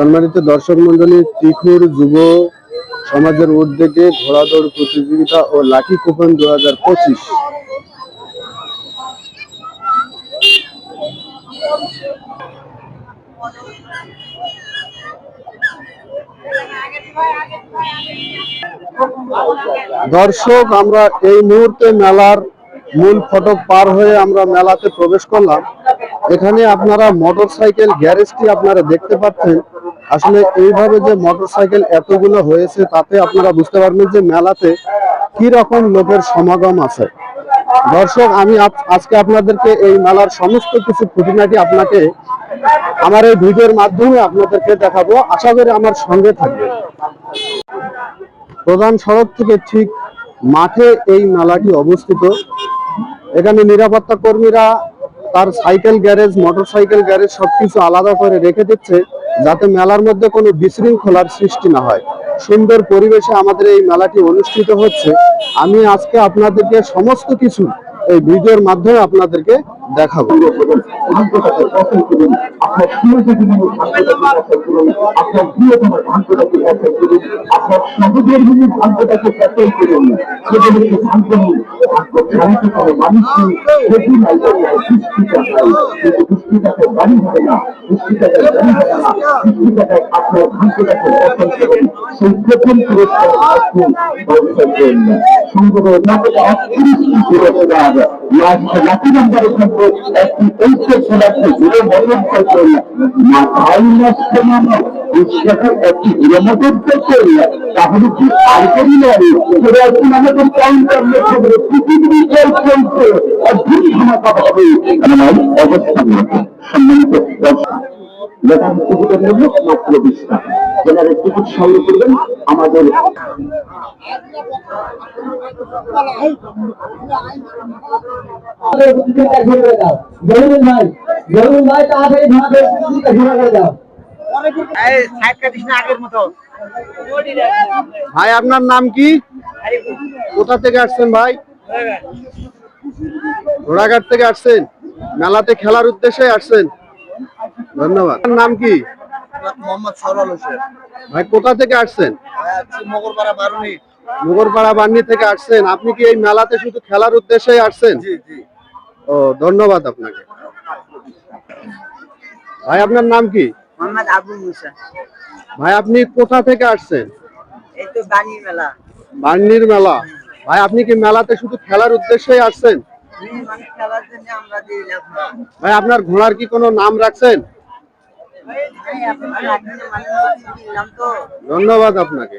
সম্মানিত দর্শক মন্ডলী ত্রিখুর যুব সমাজের উদ্যোগে ঘোড়া দৌড় প্রতিযোগিতা ও লাকি কুপন দু হাজার পঁচিশ। দর্শক, আমরা এই মুহূর্তে মেলার মূল ফটক পার হয়ে আমরা মেলাতে প্রবেশ করলাম। এখানে আপনারা মোটরসাইকেল গ্যারেজটি আপনারা দেখতে পাচ্ছেন। আসলে এইভাবে যে মোটরসাইকেল এতগুলো হয়েছে, তাতে আপনারা বুঝতে পারবেন যে মেলাতে কি রকম লোকের সমাগম আছে। দর্শক, আমি আজকে আপনাদেরকে এই মেলার সমস্ত কিছু খুঁটিনাটি আপনাকে আমার এই ভিডিওর মাধ্যমে আপনাদেরকে দেখাবো। আশা করি আমার সঙ্গে থাকবে প্রধান সড়ক থেকে ঠিক মাঠে এই মেলাটি অবস্থিত। এখানে নিরাপত্তা কর্মীরা তার সাইকেল গ্যারেজ, মোটরসাইকেল গ্যারেজ সবকিছু আলাদা করে রেখে দিচ্ছে যাতে মেলার মধ্যে কোনো বিশৃঙ্খলার সৃষ্টি না হয়। সুন্দর পরিবেশে আমাদের এই মেলাটি অনুষ্ঠিত হচ্ছে। আমি আজকে আপনাদেরকে সমস্ত কিছু এই ভিডিওর মাধ্যমে আপনাদেরকে দেখাবো। আপনার চালিত করে মানুষকে সেটি নাই মানে আমাদের কাউন্টার লক্ষ্য করে পৃথিবী চলছে অদ্ভুত করে দাও ভাই আপনার নাম কি? কোথা থেকে আসছেন ভাই? ঘোড়াঘাট থেকে আসছেন? মেলাতে খেলার উদ্দেশ্যে আসছেন? ধন্যবাদ। নাম কি? মোহাম্মদ সরল হোসেন। ভাই কোথা থেকে আসছেন? মগরপাড়া বারুনি মুগরপাড়া বান্নি থেকে আসছেন। আপনি কি এই মেলাতে শুধু খেলার উদ্দেশ্যে আসছেন? জি জি। ও ধন্যবাদ আপনাকে। ভাই আপনার নাম কি? মোহাম্মদ আবু মুসা। ভাই আপনি কোথা থেকে আসছেন? এই তো মেলা। মেলা। ভাই আপনি কি মেলাতে শুধু খেলার উদ্দেশ্যেই আসছেন? মেয়ে মানুষ খেলার জন্য আমরা দিলাম। ভাই আপনার ঘোড়ার কি কোনো নাম রাখছেন? তো। ধন্যবাদ আপনাকে।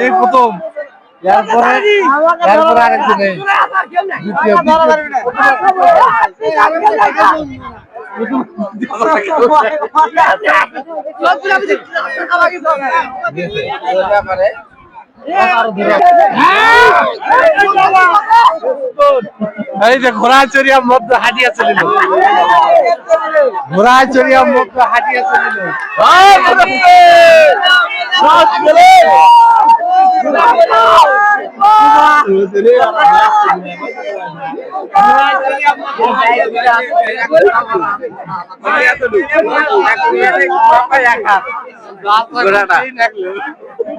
এই প্রথম। এরপরে এরপরে আরেকজন এই দ্বিতীয় এই যে ঘোড়া চড়িয়া মধ্যে হাঁটিয়া চলিল ঘোড়া চড়িয়া মধ্যে হাঁটিয়া চলিল